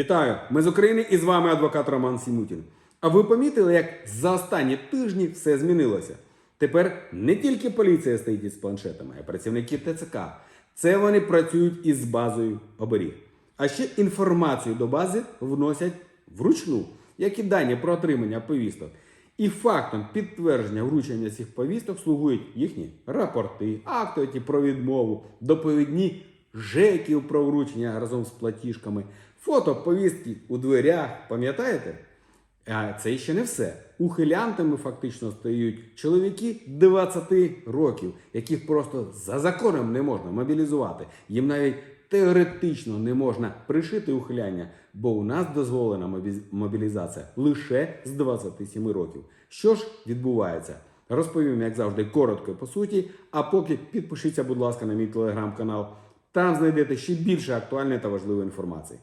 Вітаю! Ми з України і з вами адвокат Роман Сімутін. А ви помітили, як за останні тижні все змінилося? Тепер не тільки поліція стоїть із планшетами, а й працівники ТЦК. Це вони працюють із базою оберіг. А ще інформацію до бази вносять вручну, як і дані про отримання повісток. І фактом підтвердження вручення цих повісток слугують їхні рапорти, акти про відмову, доповідні жеків про вручення разом з платіжками, фото повістки у дверях. Пам'ятаєте? А це ще не все. Ухилянтами фактично стають чоловіки 20 років, яких просто за законом не можна мобілізувати. Їм навіть теоретично не можна пришити ухиляння, бо у нас дозволена мобілізація лише з 27 років. Що ж відбувається? Розповім, як завжди, коротко по суті. А поки підпишіться, будь ласка, на мій телеграм-канал. Там знайдете ще більше актуальної та важливої інформації.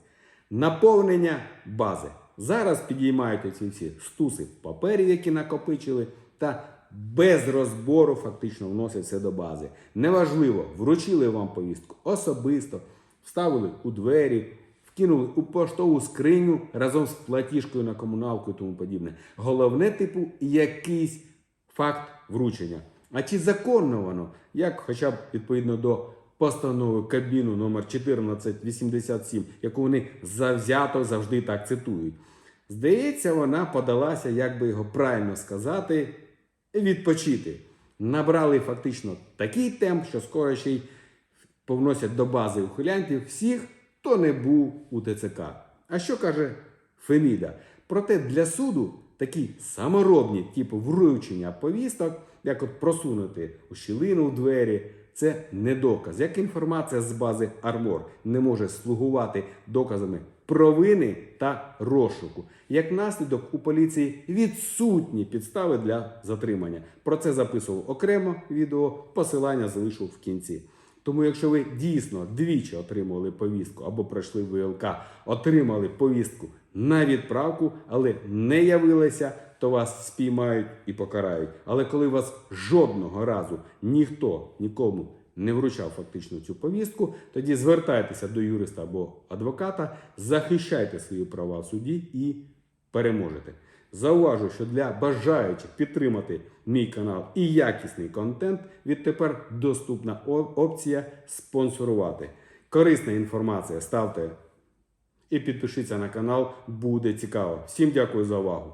Наповнення бази. Зараз підіймають ці всі стуси паперів, які накопичили, та без розбору фактично вносять все до бази. Неважливо, вручили вам повістку особисто, вставили у двері, вкинули у поштову скриню разом з платіжкою на комуналку і тому подібне. Головне, типу, якийсь факт вручення. А чи законно воно, як хоча б відповідно до постанови Кабіну номер 1487, яку вони завзято завжди так цитують. Здається, вона подалася, як би його правильно сказати, відпочити. Набрали фактично такий темп, що скоро ще й повносять до бази ухилянтів всіх, хто не був у ТЦК. А що каже Феміда? Проте для суду такі саморобні, типу вручення повісток, як от просунути у щілину в двері, це не доказ. Як інформація з бази Армор не може слугувати доказами провини та розшуку. Як наслідок у поліції відсутні підстави для затримання. Про це записував окремо відео, посилання залишу в кінці. Тому, якщо ви дійсно двічі отримували повістку або пройшли ВЛК, отримали повістку на відправку, але не явилися, то вас спіймають і покарають. Але коли вас жодного разу ніхто нікому не вручав фактично цю повістку, тоді звертайтеся до юриста або адвоката, захищайте свої права в суді і переможете. Зауважу, що для бажаючих підтримати мій канал і якісний контент відтепер доступна опція спонсорувати. Корисна інформація ставте і підпишіться на канал, буде цікаво. Всім дякую за увагу.